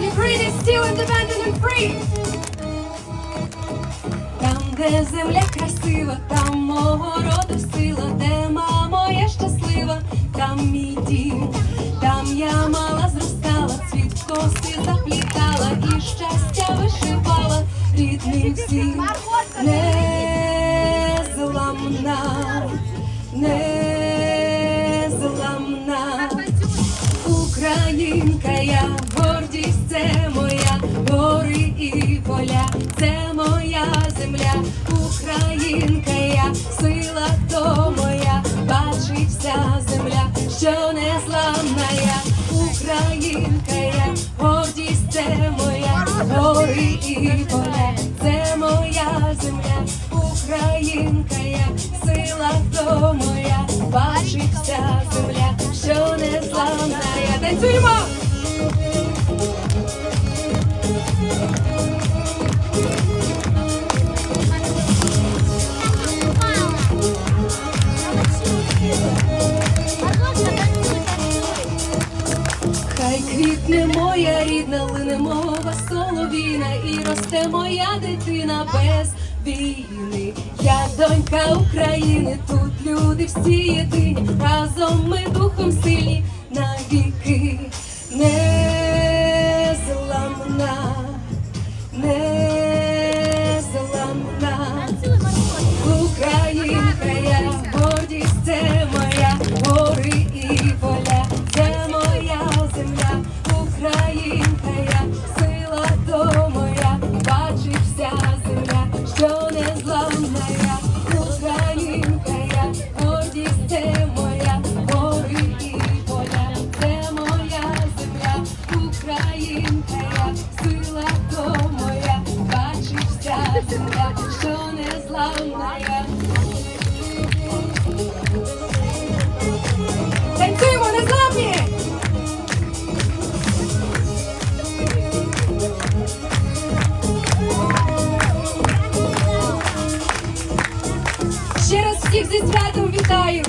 Ukraine is still independent and free. Там, де земля красива, там мого роду сила, де мама я щаслива, там мій дім, там я мала зростала, цвіт коси заплітала і щастя вишивала рідним всім. Незламна, незламна. І поля, це моя земля, Українка, я сила то моя, бачить вся земля, що не зламна я, Українка, я гордість це моя, гори і поля, це моя земля, Українка, я сила то моя, бачить вся земля, що не зламна я. Танцюємо! Хай квітне моя рідна, лине мова соловіна, і росте моя дитина без війни. Я донька України, тут люди всі єдині, разом ми духом сильні навіки. Незламна, всіх зі святом вітаю!